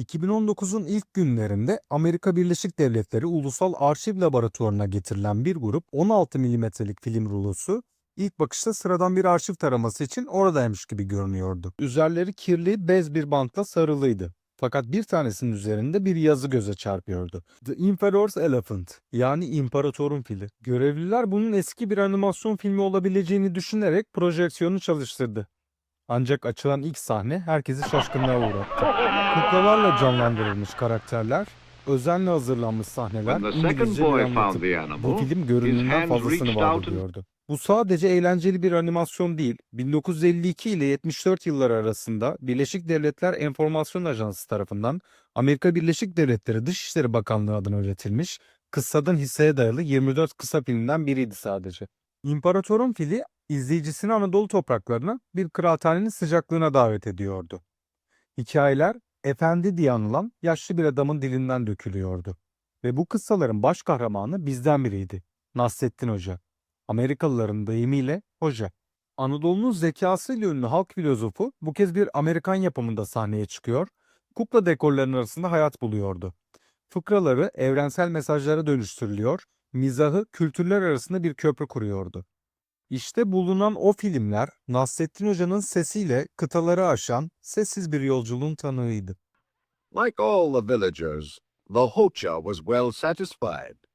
2019'un ilk günlerinde Amerika Birleşik Devletleri Ulusal Arşiv Laboratuvarı'na getirilen bir grup 16 milimetrelik film rulosu ilk bakışta sıradan bir arşiv taraması için oradaymış gibi görünüyordu. Üzerleri kirli bez bir bantla sarılıydı. Fakat bir tanesinin üzerinde bir yazı göze çarpıyordu. The Emperor's Elephant yani İmparatorun Fili. Görevliler bunun eski bir animasyon filmi olabileceğini düşünerek projeksiyonu çalıştırdı. Ancak açılan ilk sahne herkesi şaşkınlığa uğrattı. Kuklalarla canlandırılmış karakterler, özenle hazırlanmış sahneler, İngilizce bir anlatım. Bu film hands fazlasını ediyordu. Bu sadece eğlenceli bir animasyon değil. 1952 ile 74 yılları arasında Birleşik Devletler Enformasyon Ajansı tarafından Amerika Birleşik Devletleri Dışişleri Bakanlığı adına üretilmiş, kıssadan hisseye dayalı 24 kısa filmden biriydi sadece. İmparatorun fili izleyicisini Anadolu topraklarına bir kıraathanenin sıcaklığına davet ediyordu. Hikayeler efendi diye anılan yaşlı bir adamın dilinden dökülüyordu. Ve bu kıssaların baş kahramanı bizden biriydi. Nasrettin Hoca. Amerikalıların deyimiyle hoca. Anadolu'nun zekasıyla ünlü halk filozofu bu kez bir Amerikan yapımında sahneye çıkıyor, kukla dekorlarının arasında hayat buluyordu. Fıkraları evrensel mesajlara dönüştürülüyor, mizahı kültürler arasında bir köprü kuruyordu. İşte bulunan o filmler Nasrettin Hoca'nın sesiyle kıtaları aşan sessiz bir yolculuğun tanığıydı. Like all the villagers, the Hocha was well satisfied.